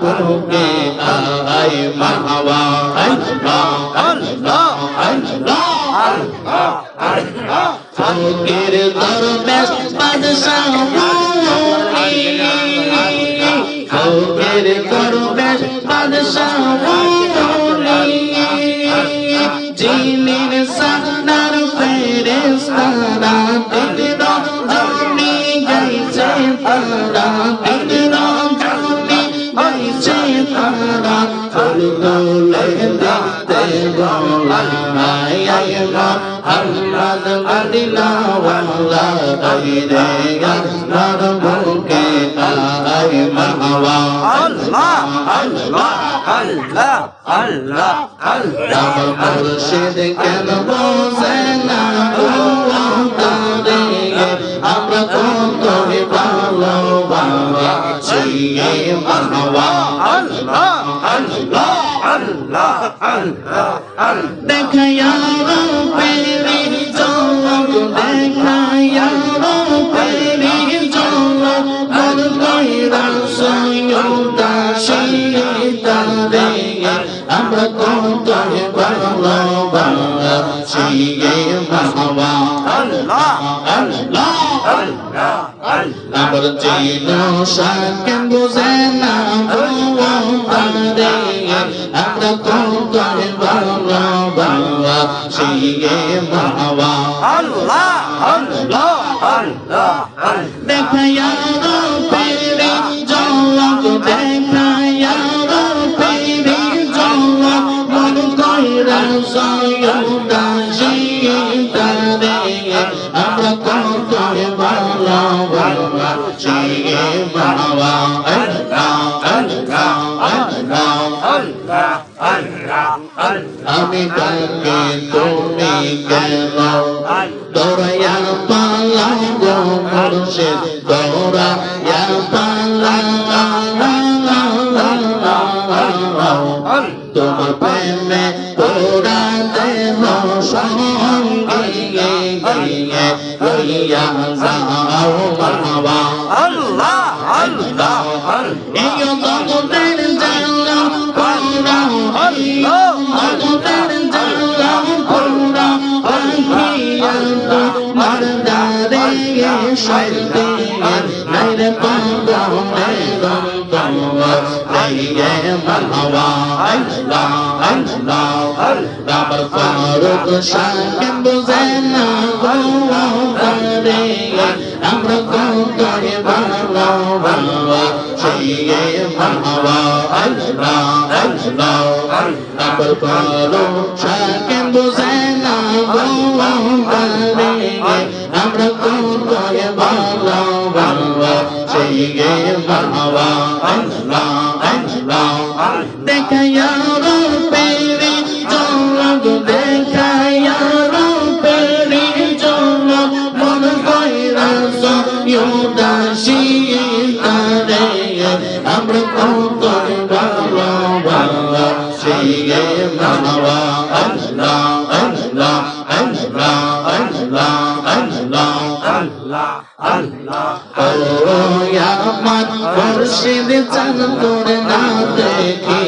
বুকে আয় মাহবা আল্লাহ আল্লাহ আল্লাহ ফকির দরবেশ বাদশাহ ফকির দরবেশ বাদশাহ জিনির আমার কত ভালোবাসি মাহওয়া আল্লাহ আল্লাহ আল্লাহ আল্লাহ দেখায়া পেরি চলক দেখায়া পেরি চলক মন কইরা সয়ুতা সীতারে আমরা কত ভালোবাসি মাহওয়া আল্লাহ আল্লাহ আল্লাহ আল্লাহ আমার চিন সাকেন বুঝে না তারে আমরা কত ভালোবাসি মাহওয়া আল্লাহ আল্লাহ আল্লাহ আল্লাহ। দেখায়া আমি তাকে তুমি কেন? দৌড়াইয়া পালাম গো মানুষের দৌড়াইয়া পালাম মারদারে শান্তি নাইরে পাওনা রম পাওয়া লাইয়ে মাহওয়া আল্লাহ আল্লাহ আবার ফারুক শাকিব বুঝে না গো রে আমরা সেই বাবা আল্লাহ আল্লাহ দেখায়া আল্লাহ আল্লাহ। আমার মুর্শিদ চান তোর না দেখিলে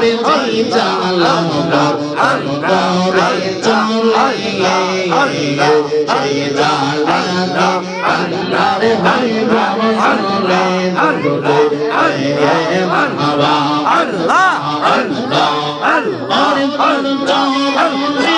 ডুবু দিলে মারহাবা আল্লাহ আল্লাহ আল্লাহ আর পর চলে আল্লাহ আল্লাহ আল্লাহ চালা করে আল্লাহ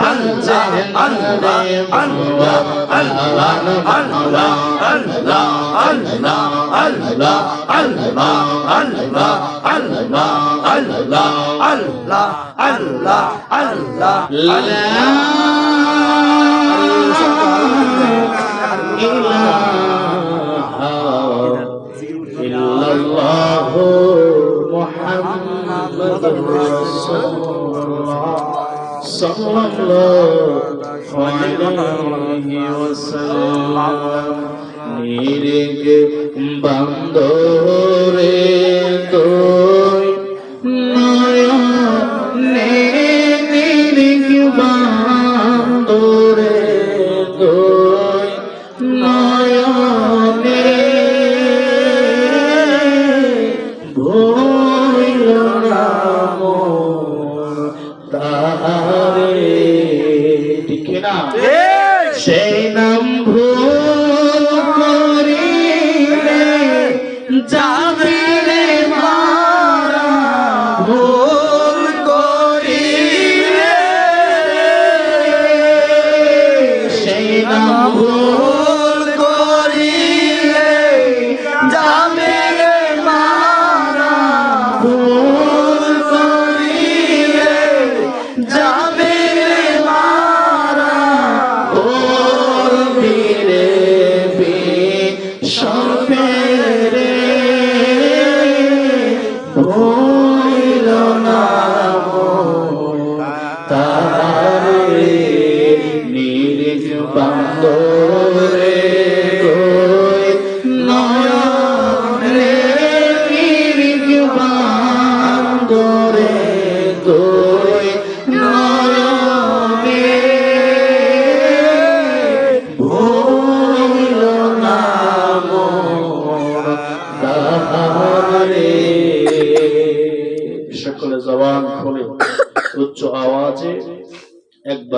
الله الله الله الله الله الله الله الله الله الله الله الله الله الله الله لا إلا الله محمد رسول الله صلى الله عليه وسلم নিরেক বান্ধরে তোর তাহারে ঠিক না সেই নাম ভুল করিলে যাবে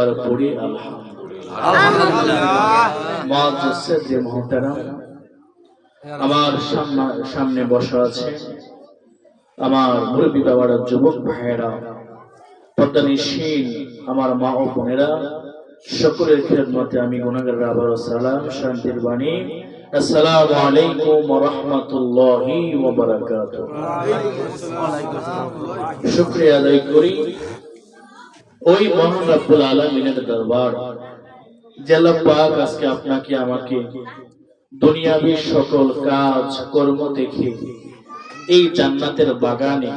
একবার পড়ি আমার সামনে বসা আছে আমার মুরব্বী বাবার, যুবক ভাইয়েরা আমার মা ও বোনেরা, সকলের খেদমতে আমি গুণাগার আবার সালাম, শান্তির বাণী। আসসালামু আলাইকুম করি। ওই মহান রব্বুল আলামিনের দরবার। জেলা পাক আজকে আপনাকে আমাকে দুনিয়াবি সকল কাজ কর্ম দেখে এই জান্নাতের বাগানে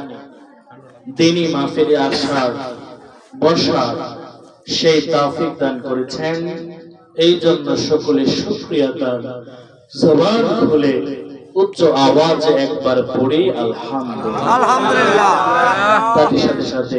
দিনী মাহফিলে আসার বসার সেই তাফিক দান করেছেন। এই জন্য সকলে শুক্রিয়া তার জবান খুলে উচ্চ আওয়াজে একবার পড়ি আলহামদুলিল্লাহ। আলহামদুলিল্লাহ। সাথে সাথে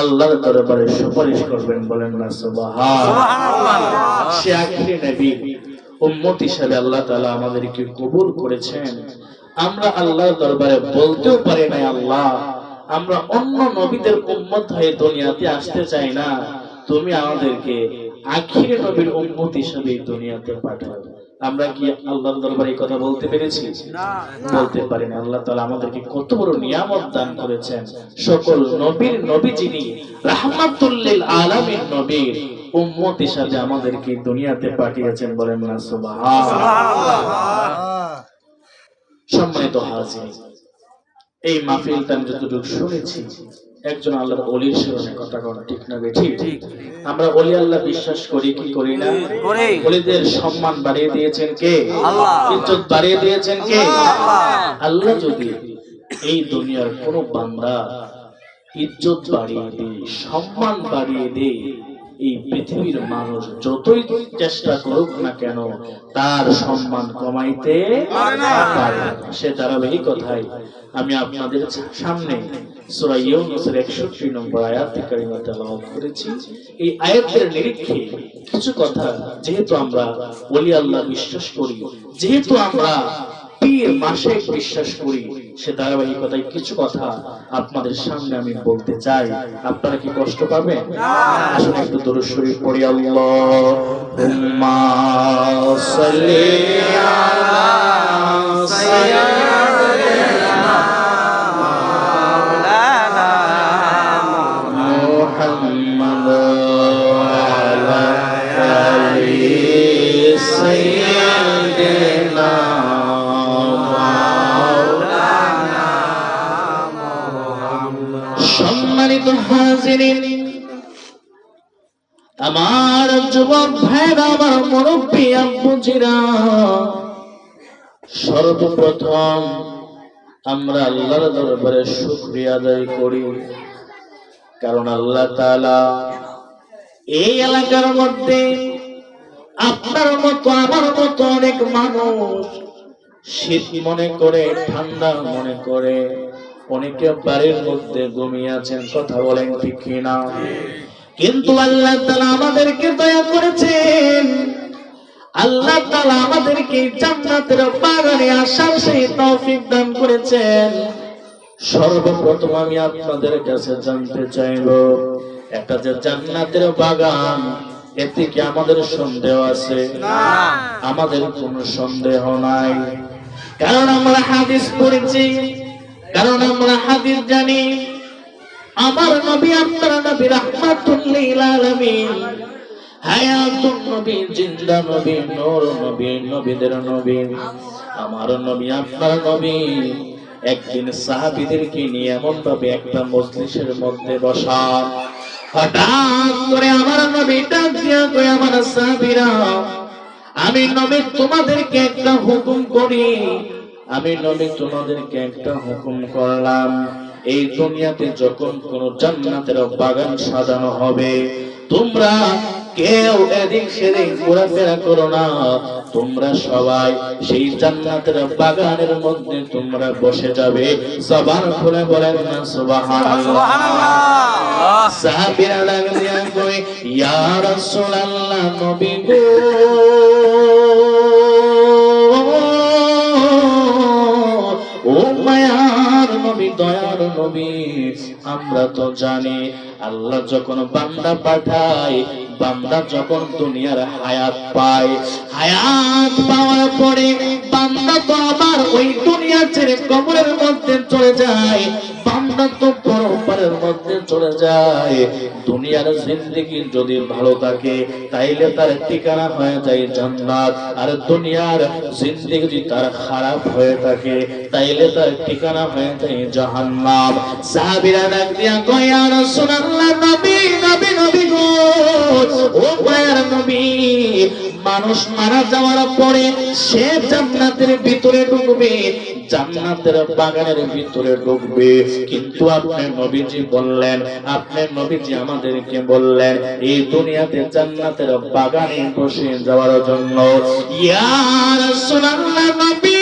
আল্লাহর দরবারে সুপারিশ করবেন বলেন না, সুবহান সে আখিরি নবী, উম্মত হিসাবে আল্লাহ তাআলা আমাদেরকে কবুল করেছেন। আমরা আল্লাহর দরবারে বলতেও পারি না আল্লাহ, আমরা অন্য নবীদের উম্মত হয়ে দুনিয়াতে আসতে চাই না। তুমি আমাদেরকে আখিরি নবীর উম্মত হিসাবে দুনিয়াতে পাঠাও। আমরা কি আল্লাহর দরবারে এই কথা বলতে পেরেছি? বলতে পারি না। আল্লাহ তাআলা আমাদেরকে কত বড় নিয়ামত দান করেছেন। সকল নবীর নবী যিনি রাহমাতুল্লিল আলামিন নবীর উম্মত হিসাবে আমাদেরকে দুনিয়াতে পাঠিয়েছেন বলেন না সুবহান সম্মানিত হাজির এই মাহফিলটা আমি যতটুকু শুনেছি একজন আল্লাহর অলির স্মরণে কথা কোন ঠিক না ঠিক আমরা অলি আল্লাহ বিশ্বাস করি কি করি না। অলিদের সম্মান বাড়িয়ে দিয়েছেন কে আল্লাহ। ইজ্জত বাড়িয়ে দিয়েছেন কে আল্লাহ। আল্লাহ যদি এই দুনিয়ার কোন বান্দা ইজ্জত বাড়িয়ে দেয় সম্মান বাড়িয়ে দেয় এই পৃথিবীর মানুষ যতই চেষ্টা করুক না কেন তার সম্মান কমাইতে পারে সে কথাই। আমি আপনাদের সামনে সূরা ইউনূসের 61 নম্বর আয়াত কারিমা তেলাওয়াত করেছি। এই আয়াতের নিরীক্ষে কিছু কথা যেহেতু আমরা ওলি আল্লাহ বিশ্বাস করি যেহেতু আমরা পীর মাসে বিশ্বাস করি সে ধারাবাহিকতায় কিছু কথা আপনাদের সামনে আমি বলতে চাই। আপনারা কি কষ্ট পাবেন? আসলে একটু দূর শরীফ পড়ি আমার যুবক ভাইরা আমার মুরব্বী আব্বুজিরা। সর্বপ্রথম আমরা আল্লাহর দরবারে শুকরিয়া আদায় করি, কারণ আল্লাহ তাআলা এই এলাকার মধ্যে আপনার মতো, আমার মতো অনেক মানুষ শীত মনে করে, ঠান্ডা মনে করে, অনেকে বাড়ির মধ্যে ঘুমিয়ে আছেন, কথা বলেন ঠিক কিনা? কিন্তু আল্লাহ তাআলা আমাদেরকে দয়া করেছেন। আল্লাহ তাআলা আমাদেরকে জান্নাতের বাগানে আসার সেই তৌফিক দান করেছেন। সর্বপ্রথম আমি আপনাদের কাছে জানতে চাইব একটা যে জান্নাতের বাগান এতে কি আমাদের সন্দেহ আছে? আমাদের কোনো সন্দেহ নাই। কারণ আমরা হাদিস পড়েছি কারণ আমরা হাদিস জানি। আমার নবী, আপনার নবী রাহমাতুল্লিল আলামিন। নবী, জিন্দা নবী, নূর নবী, নবীদের নবী। আমার নবী, আপনার নবী, একদিন সাহাবীদেরকে নিয়ে এমন ভাবে একটা মজলিসের মধ্যে বসা হঠাৎ করে আমার নবী ডাক দিয়া কই আমার সাহাবীরা, আমি নবী তোমাদেরকে একটা হুকুম করি। আমি নবী তোমাদেরকে একটা হুকুম করলাম। এই দুনিয়াতে যখন কোন জান্নাতের বাগান সাজানো হবে তোমরা কেউ এদিক সেদিক ঘোরাফেরা করো না। তোমরা সবাই সেই জান্নাতের বাগানের মধ্যে তোমরা বসে যাবে। সবার খুলে বলেন না সুবহানাল্লাহ। সাহাবীরা দিয়া কই ইয়া রাসূলুল্লাহ নবী গো। নবী আমরা তো জানি আল্লাহ যখন বান্দা পাঠায়, বান্দা যখন দুনিয়ার হায়াত পায়, হায়াত পাওয়ার পরে বান্দা তো আবার ওই দুনিয়া ছেড়ে কবরের মধ্যে চলে যায়, বান্দা তো মধ্যে চলে যায়। দুনিয়ার জিন্দগি যদি ভালো থাকে, তাইলে তার ঠিকানা হয়ে যায় জান্নাত। আর দুনিয়ার জিন্দগি যদি তার খারাপ হয়ে থাকে তাইলে তার ঠিকানা হয়ে যায় জাহান্নাম। সাহাবীরা ডাক দিয়া কয় রাসূলুল্লাহ, নবী নবী নবী গো। ও মায়ার নবী, মানুষ মারা যাওয়ার পরে সে জান্নাতের ভিতরে ঢুকবে, জান্নাতের বাগানের ভিতরে ঢুকবে। কিন্তু আপনি নবীজি বললেন, আপনি নবীজি আমাদেরকে বললেন, এই দুনিয়াতে জান্নাতের বাগানে বসে যাওয়ার জন্য, ইয়া রাসূলুল্লাহ, নবী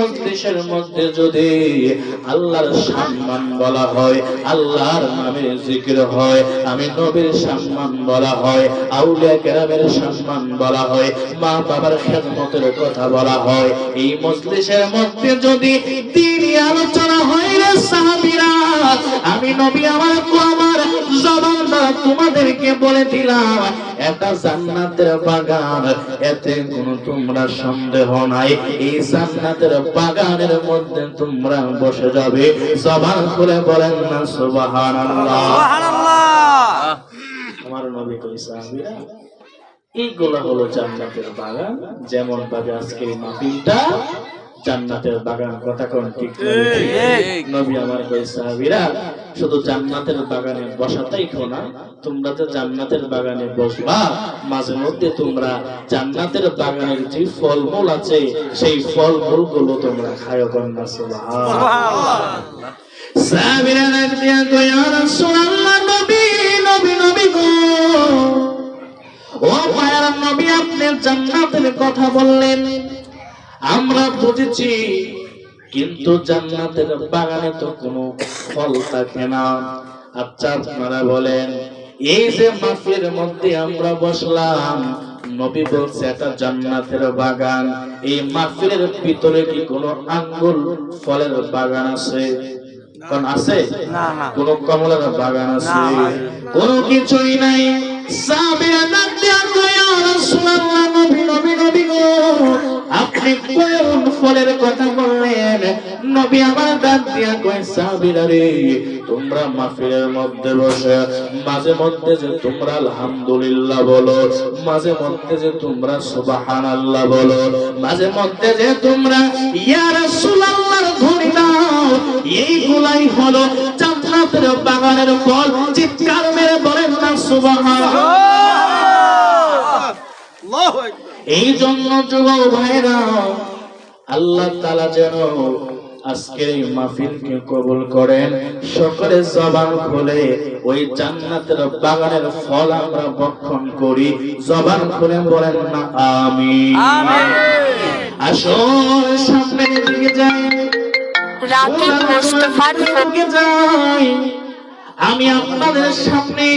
মজলিসের মধ্যে যদি আল্লাহর সম্মান বলা হয়, আল্লাহর নামের জিকির হয়, আমি নবীর সম্মান বলা হয়, আউলিয়া কেরামের সম্মান বলা হয়, মা বাবার খেদমতের কথা বলা হয়, এই মজলিসের মধ্যে যদি দিনই আলোচনা হয় রে সাহাবীরা, আমি নবী আমার আমার জবান দ্বারা তোমাদেরকে বলে দিলাম একটা জান্নাতের বাগান, এতে কোনো তোমরা সন্দেহ নাই, এই জান্নাতের বাগানের মধ্যে তোমরা বসে যাবে। সবার করে বলেন না সুবাহান আমার নবী কই সাহাবীরা এইগুলা হলো জান্নাতের বাগান যেমন ভাবে আজকের এই মাহফিলটা জান্নাতের বাগান কথা কোন ঠিক? না। নবী আমার কই সাহাবীরা শুধু জান্নাতের বাগানে বসাতেই খো না তোমরা তো জান্নাতের বাগানে বসবা। মাঝে মধ্যে তোমরা জান্নাতের বাগানের যে ফলমূল আছে সেই ফলমূলগুলো তোমরা খায় কন্যা সুবহানাল্লাহ। সাহাবীরা ডাক দিয়া কই ইয়া রাসূলুল্লাহ নবী নবী নবী গো। ও নবী আপনি জান্নাতের কথা বললেন। আমরা বুঝেছি কিন্তু জান্নাতের বাগানে তো কোনো ফল থাকে না। আচ্ছা আপনারা বলেন এই যে মাফের মধ্যে আমরা বসলাম নবী বলছে এটা জান্নাতের বাগান। এই মাফের ভিতরে কি কোনো আঙ্গুল ফলের বাগান আছে? কোন আছে? কোন কমলার বাগান আছে। কোন কিছুই নাই। সাহাবীরা ডাক দিয়া রাসূলুল্লাহ, নবী, নবী, নবী গো, মাঝে মধ্যে যে তোমরা আলহামদুলিল্লাহ বলো, মাঝে মধ্যে যে তোমরা সুবহানাল্লাহ বলো, মাঝে মধ্যে যে তোমরা, ইয়া রাসূলুল্লাহর ধ্বনি দাও এইগুলাই হলো জান্নাতের বাগানের ফল। চিৎকার মেরে বলেন না সুবহানাল্লাহ। এই জন্য যুবক ভাইরা আল্লাহ তালা যেন আজকের এই মাহফিলকে কবুল করেন। সকলে জবান খুলে ওই জান্নাতের বাগানের ফল আমরা ভক্ষণ করি। জবান খুলে বলেন না আমি আসুন সামনে দিকে যাই রাকিব মোস্তফার দিকে যাই। আমি আপনাদের সামনে